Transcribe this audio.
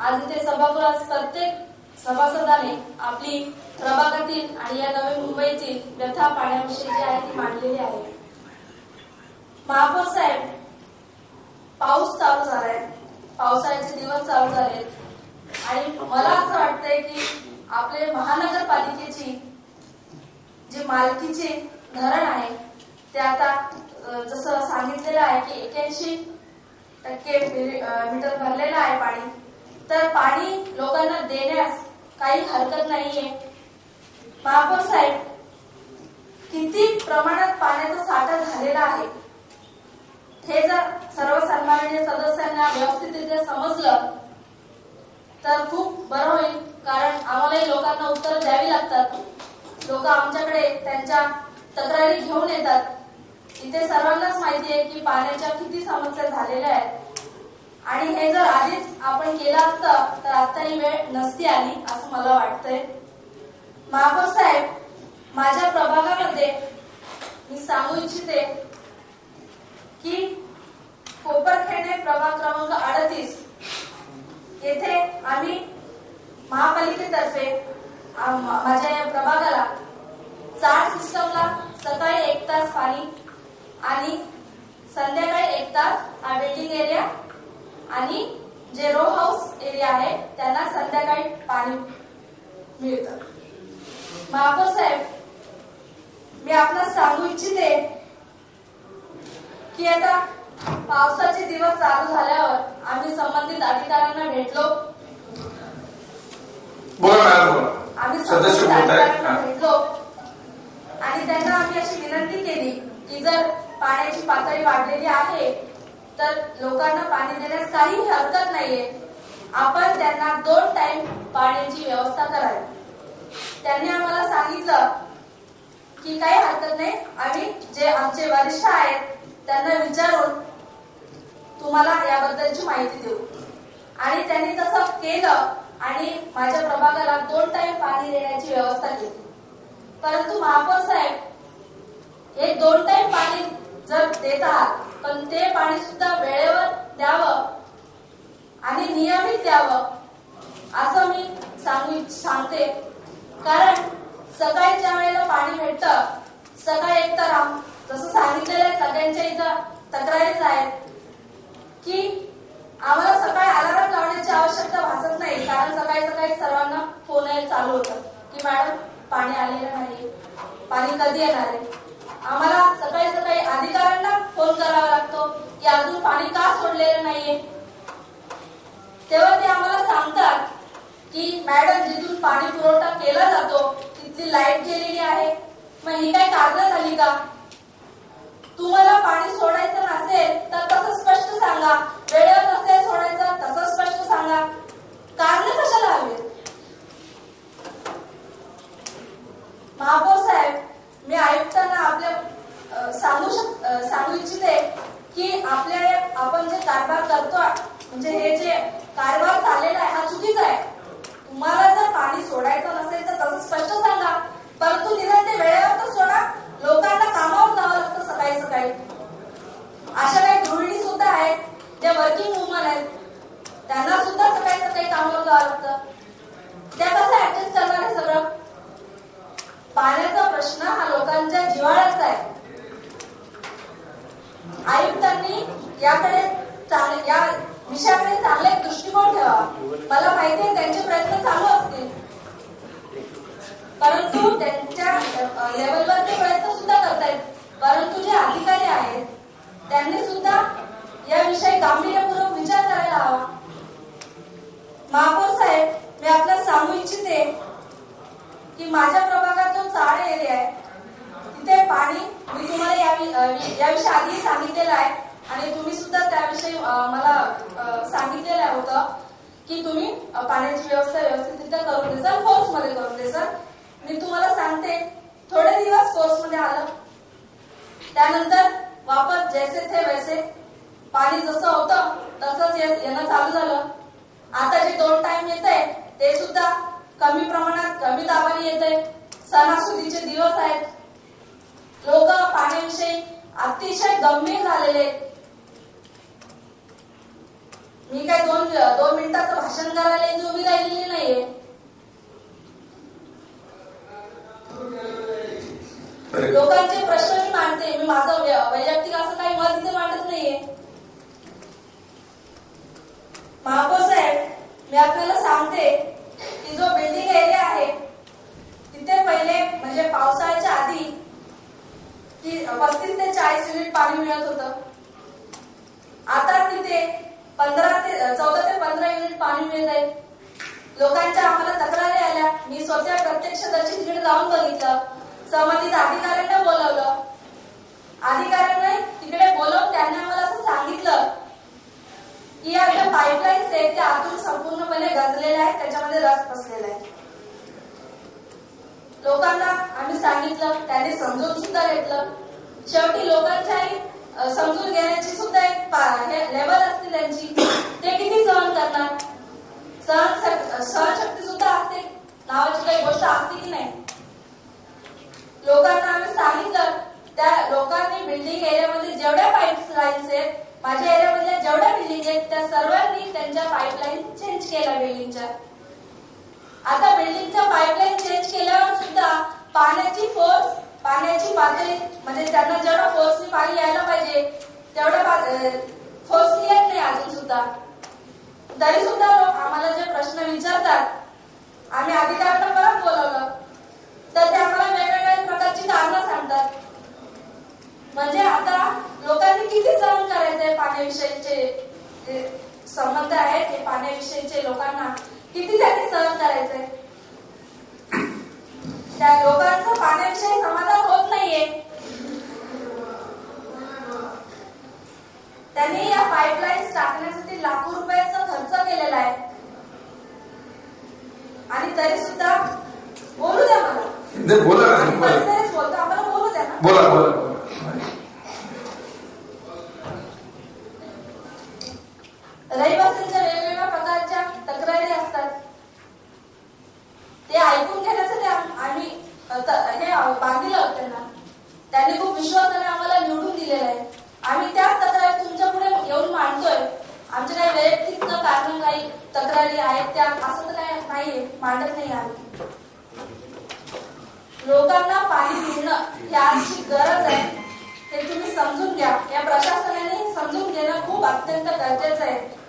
आज इथे सभागृहात प्रत्येक सभासदाने आपली प्रभागातील आणि या नवी मुंबईतील व्यथा पाण्याविषयी जी आहे ती मांडलेली आहे. महापौर साहेब पाऊस चालू झालाय. पावसाळ्याचे दिवस चालू झालेत. आणि मला असं वाटतंय की आपले महानगरपालिकेची जे मालकीचे धरण आहे ते आता जसं सांगितलेलं आहे की एक्याऐंशी टक्के मीटर भरलेलं आहे पाणी तर पाणी लोकांना देण्यास काही हरकत नाहीये. महापौर साहेब किती प्रमाणात पाण्याचा साठा झालेला आहे? हे जर सर्वसामान्य सदस्यांना व्यवस्थितरित्या समजलं तर खूप बरं होईल. कारण आम्हालाही लोकांना उत्तर द्यावी लागतात. लोक आमच्याकडे त्यांच्या तक्रारी घेऊन येतात. इथे सर्वांनाच माहिती आहे की पाण्याच्या किती समस्या झालेल्या आहेत. आणि हे जर आधीच आपण केलं असतं तर आता ही वेळ नसती आली असं मला वाटतंय. महापौर साहेब माझ्या प्रभागामध्ये मी सांगू इच्छिते की कोपरखेडे प्रभाग क्रमांक अडतीस. येथे आम्ही महापालिकेतर्फे माझ्या या प्रभागाला चार सिस्टमला सकाळी एक तास पाणी आणि संध्याकाळी एक तास हा बिल्डिंग एरिया आणि जे रो हाऊस एरिया आहे त्यांना संध्याकाळी पाणी मिळतं. महापौर साहेब मी आपल्याला सांगू इच्छिते की आता पावसाचे दिवस चालू झाल्यावर आम्ही संबंधित अधिकाऱ्यांना भेटलो. बोला मॅडम बोला. आम्ही संबंधित अधिकाऱ्यांना भेटलो. आणि त्यांना आम्ही अशी विनंती केली की जर पाण्याची पातळी वाढलेली आहे तर लोकांना पाणी देण्यास काही हरकत नाहीये. आपण त्यांना दोन टाइम पाण्याची व्यवस्था करावी. त्यांनी आम्हाला सांगितलं की काही हरकत नाही. आम्ही जे आमचे वरिष्ठ आहेत त्यांना विचारून तुम्हाला याबद्दलची माहिती देऊ. आणि त्यांनी तसं केलं आणि माझ्या प्रभागाला दोन टाइम पाणी देण्याची व्यवस्था केली. परंतु महापौर साहेब हे दोन टाइम पाणी जर देत आहात पण ते पाणी सुद्धा वेळेवर द्यावं आणि नियमित द्यावं असं मी सांगू इच्छ- सांगते. कारण सकाळी ज्या वेळेला पाणी भेटतं सकाळी एक तर आम- जसं सांगितलेलं सगळ्यांच्या इथं तक्रारीच आहेत की आम्हाला सकाळी अलाराम लावण्याची आवश्यकता भासत नाही. कारण सकाळी सकाळी सर्वांना फोन चालू होतं की मॅडम पाणी आलेलं नाही. पाणी कधी येणार आहे? आम्हाला सकाळी सकाळी अधिकाऱ्यांना फोन करावा लागतो की अजून पाणी का सोडलेलं नाहीये. तेव्हा ते आम्हाला सांगतात की मॅडम जिथून पाणी पुरवठा केला जातो तिथली लाइट गेलेली आहे. मग ही काय कारण झाली का? तुम्हाला पाणी सोडायचं नसेल तर तसं स्पष्ट सांगा. वेळेवर नसेल सोडायचं तसं स्पष्ट सांगा. कारण कशाला हवे महापौर साहेब मी आयुक्तांना आपल्या अ, सांगू शक अ, सांगू इच्छिते आपले आपल्या आपण जे कारभार करतो म्हणजे हे जे कारभार चाललेला आहे हा चुकीचा आहे. तुम्हाला जर पाणी सोडायचं नसेल तर तसं स्पष्ट सांगा. परंतु निदान ते वेळेवर तर सोडा. लोकांना कामावर जावं लागतं सकाळी सकाळी. अशा काही गृहिणी सुद्धा आहेत ज्या वर्किंग वुमन आहेत. त्यांना सुद्धा सकाळी सकाळी कामावर जावं लागतं. त्या कसं ऍडजस्ट करणार आहे सगळं? पाण्याचा प्रश्न हा लोकांच्या जिव्हाळ्याचा आहे. आई याकडे चांगले या विषयाकडे चांगला एक दृष्टिकोन ठेवा. मला माहिती आहे त्यांचे प्रयत्न चालू असतील. परंतु त्यांच्या लेवलवर ते प्रयत्न सुद्धा करतायत. परंतु जे अधिकारी आहेत त्यांनी सुद्धा याविषयी गांभीर्यपूर्वक विचार करायला हवा महापौर साहेब मी आपल्याला सांगू इच्छिते की माझ्या प्रभागात जो चाळ एरिया आहे तिथे पाणी मी तुम्हाला यावि- अ, याविषयी आधी सांगितलेलं आहे आणि तुम्ही सुद्धा त्याविषयी अ, मला अ, सांगितलेलं होतं की तुम्ही पाण्याची व्यवस्था व्यवस्थितरित्या करून देसाल फोर्समध्ये करून देसाल मी तुम्हाला सांगते थोडे दिवस फोर्समध्ये आलं. त्यानंतर वापस जैसे थे वैसे पाणी जसं होतं तसंच ये- येणं चालू झालं. आता जे दोन टाइम येत आहे ते सुद्धा कमी प्रमाणात कमी दाबाने येत आहे सणासुदीचे दिवस आहेत. लोक पाण्याविषयी अतिशय गंभीर झालेले आहेत. मी काय दोन दोन मिनिटाचं भाषण करायला इथे उभी राहिलेली नाहीये. लोकांचे प्रश्न मी मांडते. मी माझं वैयक्तिक असं काही मत इथे मांडत नाहीये. महापौर साहेब मी आपल्याला सांगते की जो बिल्डिंग एरिया आहे तिथे पहिले म्हणजे पावसाळ्याच्या आधी की पस्तीस ते चाळीस युनिट पाणी मिळत होतं. आता तिथे पंधरा ते चौदा ते पंधरा युनिट पाणी मिळत आहे. लोकांच्या आम्हाला तक्रारी आल्या. मी स्वतः प्रत्यक्षदर्शी तिकडे जाऊन बघितलं. संबंधित अधिकाऱ्यांना बोलवलं. अधिकाऱ्यांना तिकडे बोलवून त्यांनी आम्हाला असं सांगितलं की या ज्या पाईपलाईन्स आहेत त्या आतून संपूर्णपणे गंजलेल्या आहेत त्याच्यामध्ये रस बसलेला आहे. लोकांना आम्ही सांगितलं त्यांनी समजून सुद्धा घेतलं. शेवटी लोकांच्याही समजून घेण्याची सुद्धा एक पा- लेवल असते त्यांची. ते किती सहन करणार सहन सहनशक्ती सुद्धा असते. नावाची काही गोष्ट असते की नाही? लोकांना आम्ही सांगितलं त्या लोकांनी बिल्डिंग एरियामध्ये जेवढ्या पाईप लाईन्स आहेत माझ्या एरियामधल्या जेवढ्या बिल्डिंग आहेत त्या सर्वांनी त्यांच्या पाईपलाईन चेंज केल्या बिल्डिंगच्या आता बिल्डिंगच्या पाईपलाईन चेंज केल्यावर सुद्धा पाण्याची फोर्स पाण्याची पातळी म्हणजे त्यांना जेवढा फोर्सनी पाणी यायला पाहिजे तेवढं फोर्सनी येत नाही अजून सुद्धा. तरी सुद्धा लोक आम्हाला जे प्रश्न विचारतात आम्ही अधिकाऱ्यांना परत बोलवलं. तर ते आम्हाला वेगवेगळ्या प्रकारची कारणं सांगतात. म्हणजे आता लोकांनी किती सहन करायचंय पाण्याविषयीचे संबंध आहेत हे पाण्याविषयीचे लोकांना किती त्यांनी सहन करायचंय? त्या लोकांचं पाण्याविषयी समाधान होत नाहीये त्यांनी या पाईपलाईन्स टाकण्यासाठी लाखो रुपयाचा खर्च केलेला आहे. आणि तरी सुद्धा बोलू द्या मला. नाही बोला बोलतो आम्हाला द्या बोला बोला. रहिवासींच्या वेगवेगळ्या प्रकारच्या तक्रारी असतात ते ऐकून घेण्यासाठी आम- आम्ही अ, त- हे अ, बांधिलं होतं त्यांना त्यांनी खूप विश्वासाने आम्हाला निवडून दिलेलं आहे आम्ही त्याच तक्रारी तुमच्यापुढे येऊन मांडतोय आमच्या काही कारण काही तक्रारी आहेत त्या असं तर काही नाहीये मांडत नाही आम्ही. लोकांना पाणी मिळणं याची गरज आहे. हे तुम्ही समजून घ्या. या प्रशासनाने समजून घेणं खूप अत्यंत गरजेचं आहे.